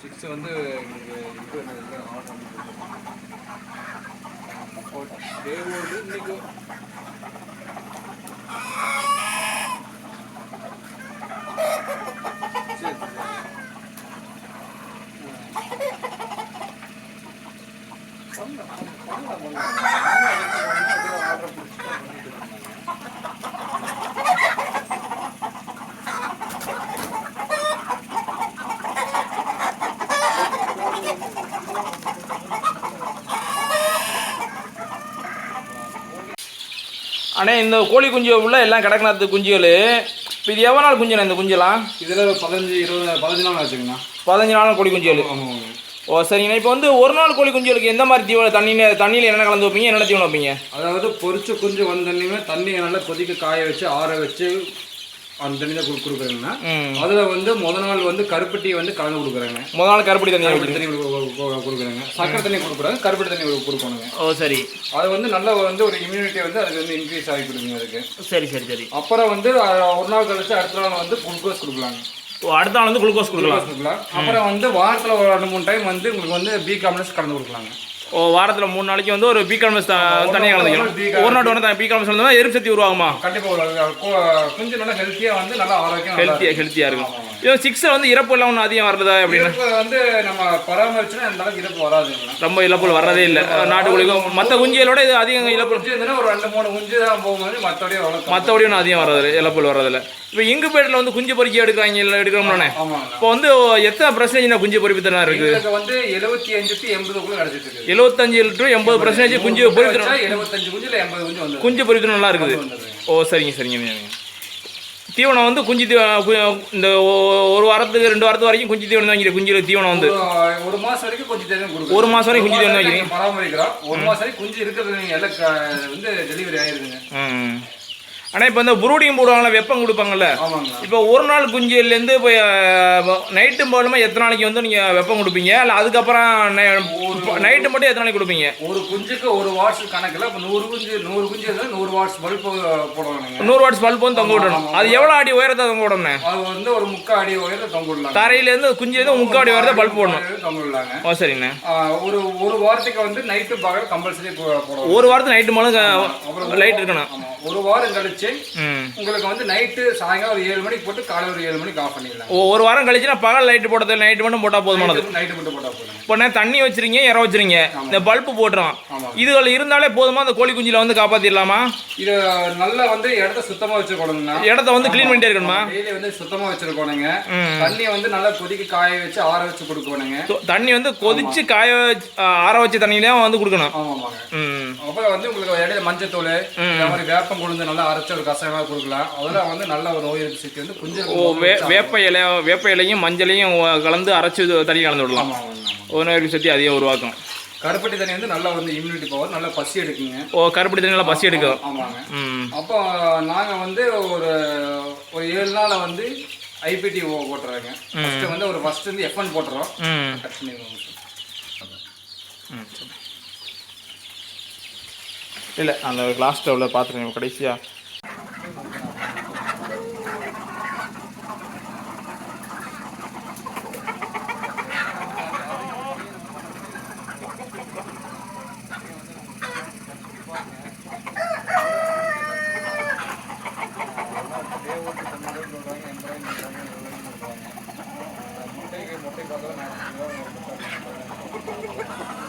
Six வந்து எங்களுக்கு இது என்னது ஆர்டர் டே ஒரு இன்னைக்கு சரி சரி அண்ணே இந்த கோழி குஞ்சு உள்ள எல்லாம் கடக்நாத்து குஞ்சுகள். இப்போ இது எவ்வளோ நாள் குஞ்சுண்ணே இந்த குஞ்செல்லாம் இதில் பதினஞ்சு இருபது பதினஞ்சு நாள் ஆச்சுங்கண்ணா. பதினஞ்சு நாள் கோழி குஞ்சுகள். ஓ சரிங்கண்ணா. இப்போ வந்து ஒரு நாள் கோழி குஞ்சுகளுக்கு எந்த மாதிரி தீவனம் தண்ணியில் தண்ணியில் என்ன கலந்து வைப்பீங்க? என்ன தீவனம் வைப்பீங்க? அதாவது பொரிச்ச குஞ்சு வந்தோடனே தண்ணியை நல்லா கொதிக்க காய வச்சு ஆற வச்சு அந்த தண்ணி தான் கொடு கொடுக்குறேங்கண்ணா அதில் வந்து முத நாள் வந்து கருப்பட்டி வந்து கலந்து கொடுக்குறேங்க. முத நாள் கருப்படி தண்ணி கருப்பட்டி தண்ணி கொடு- கொடுக்குறேங்க. சக்கரை தண்ணி கொடுக்குறாங்க கருப்பட்டி தண்ணி கொடு- கொடுக்கணுங்க. ஓ சரி. அது வந்து நல்ல வந்து ஒரு இம்யூனிட்டி வந்து அதுக்கு வந்து இன்க்ரீஸ் ஆகி கொடுங்க அதுக்கு. சரி சரி சரி. அப்புறம் வந்து ஒரு நாள் கழிச்சு அடுத்த நாள் வந்து குளுக்கோஸ் கொடுக்கலாங்க. ஓ அடுத்த நாள் வந்து குளுக்கோஸ் கொடுக்கலாம். அப்புறம் வந்து வாரத்தில் ஒரு ரெண்டு மூணு டைம் வந்து உங்களுக்கு வந்து பி காம்ப்ளெக்ஸ் கலந்து கொடுக்கலாங்க. வாரத்தில் மூணு நாளைக்கு வந்து ஒரு பீகால்மஸ் தண்ணியை கலந்துக்கலாம் பீகால் ஒரு நாட்டு வந்து பீகால்மஸ் வந்து எரிப்பு சக்தி உருவாகுமா? கண்டிப்பாக ஒரு கு- குஞ்சு நல்லா ஹெல்த்தியாக வந்து நல்லா ஆரோக்கியம் ஹெல்த்தியாக ஹெல்த்தியாக இருக்கும். இது சிக்ஸில் வந்து இறப்பு எல்லாம் ஒன்றும் அதிகம் வருதா அப்படின்னு. வந்து நம்ம பராமரிச்சுன்னா அந்த அளவுக்கு இறப்பு வராதுங்களா ரொம்ப இழப்புகள் வர்றதே இல்லை. நாட்டுக்கோழிக்கும் மற்ற குஞ்சுகளோட இது அதிகம் இழப்பு. ஒரு ரெண்டு மூணு குஞ்சு தான் போகும்போது மற்றபடி வளர்க்கும் மற்றபடி ஒன்றும் அதிகம் வர்றது இழப்புகள் வர்றதில்ல. இப்போ இங்குபேட்டில் வந்து குஞ்சு பொறிக்க எடுக்கிறாங்க இல்லை எடுக்கிறோம்னே இப்போ வந்து எத்தனை பர்சன்டேஜ் குஞ்சு பொறிப்பு திறனா இருக்குது வந்து எழுபத்தி அஞ்சு டு எண்பதுக்குள்ள கிடைச்சிட்டு இருக்குது. எழுபத்தஞ்சு டு எண்பது பர்சன்டேஜ் குஞ்சு வச்சா எழுபத்தஞ்சு குஞ்சு இல்லை எண்பது குஞ்சு குஞ்சு நல்லா இருக்குது. ஓ சரிங்க சரிங்க. தீவனம் வந்து குஞ்சு தீ- கு- இந்த ஒரு வாரத்துக்கு ரெண்டு வாரத்து வரைக்கும் குஞ்சு தீவனம் தான் குஞ்சு தீவனம் வந்து. ஒரு- மாசம் வரைக்கும் கொஞ்சம் தெரியும் கொடுக்கும் ஒரு மாசம் வரைக்கும் குஞ்சு தீவனம் வைக்கிறீங்க பராமரிக்கிறோம். ஒரு மாசம் வரைக்கும் குஞ்சு இருக்கிறது நீங்க எல்லாம் வந்து டெலிவரி ஆயிருதுங்க. ம். ஆனால் இப்போ இந்த புரூடிங் போடுவாங்கல்ல வெப்பம் கொடுப்பாங்கல்ல? இப்போ ஒரு நாள் குஞ்சுலேருந்து இப்போ நைட்டு போலுமா எத்தனை நாளைக்கு வந்து நீங்கள் வெப்பம் கொடுப்பீங்க? இல்லை அதுக்கப்புறம் நைட்டு மட்டும் எத்தனை நாளைக்கு கொடுப்பீங்க? ஒரு குஞ்சுக்கு ஒரு வாட்ஸ் கணக்குல இப்போ நூறு குஞ்சு நூறு குஞ்சு நூறு வாட்ஸ் பல்ப் போடுவானுங்க. நூறு வாட்ஸ் பல்ப் வந்து தொங்க விடணும். அது எவ்வளோ அடி உயரத்தை தொங்க விடணும்? அது வந்து ஒரு முக்கால் அடி உயரத்தை தொங்க விடலாம் தரையிலேருந்து குஞ்சுலேருந்து முக்கால் அடி உயரத்தை பல்ப் போடணும். தொங்க விடலாங்க. ஓ சரிங்கண்ணே. ஒரு ஒரு வாரத்துக்கு வந்து நைட்டு பகல் கம்பல்சரி போடுவோம் ஒரு வாரத்துக்கு நைட்டு மேலும் லைட் இருக்கணும். ஒரு வாரம் கழிச்சு ம். உங்களுக்கு வந்து நைட்டு சாயங்காலம் ஒரு ஏழு மணிக்கு போட்டு காலை ஒரு ஏழு மணிக்கு ஆஃப் பண்ணிடலாம். ஒரு வாரம் கழிச்சுனா பகல் லைட் போட்டது நைட்டு மட்டும் போட்டால் போதுமானது? நைட்டு மட்டும் போட்டா போதும். இப்போ நான் தண்ணி வச்சிருங்க இற வச்சிருங்க இந்த பல்பு போட்டுரும். ஆமாம் இதுகள் இருந்தாலே போதுமா? அந்த கோழி குஞ்சில வந்து காப்பாத்திடலாமா? இது நல்லா வந்து இடத்த சுத்தமா வச்சுக்கணுங்கண்ணா இடத்த வந்து க்ளீன் பண்ணிட்டே இருக்கணுமா? டெய்லி வந்து சுத்தமா வச்சிருக்கணுங்க. தண்ணி வந்து நல்லா கொதிக்க காய வச்சு ஆற வச்சு கொடுக்கணுங்க. தண்ணி வந்து கொதிச்சு காய வச்சு ஆற வச்ச தண்ணி தான் வந்து கொடுக்கணும். ஆமாமாங்க. ம். அப்புறம் வந்து உங்களுக்கு இடையில இந்த மாதிரி வேப்பம் கொழுந்து நல்லா அரைச்ச ஒரு கஷாயமா கொடுக்கலாம். அதெல்லாம் வந்து நல்ல ஒரு நோய் எதிர்ப்பு சக்தி வந்து ஓ வே வேப்ப இலை வேப்ப இலையும் மஞ்சளையும் கலந்து அரைச்சி தண்ணி கலந்து விடலாம். ஒரு நோய் சக்தி அதிகம் உருவாக்கும். கருப்பட்டி தண்ணி வந்து நல்லா வந்து இம்யூனிட்டி பவர் நல்லா பசி எடுக்குங்க. ஓ கருப்பட்டி தண்ணி நல்லா பசி எடுக்கும். ஆமாங்க. அப்போ நாங்கள் வந்து ஒரு ஒரு ஏழு நாளில் வந்து ஐபிடி போட்டுறோங்க. ஃபஸ்ட்டு வந்து ஒரு ஃபஸ்ட்டு வந்து எஃப்என் போட்டுறோம். இல்லை அந்த கிளாஸ் ஸ்டவ்வில் பார்த்துருக்கேன் கடைசியாக Thank you.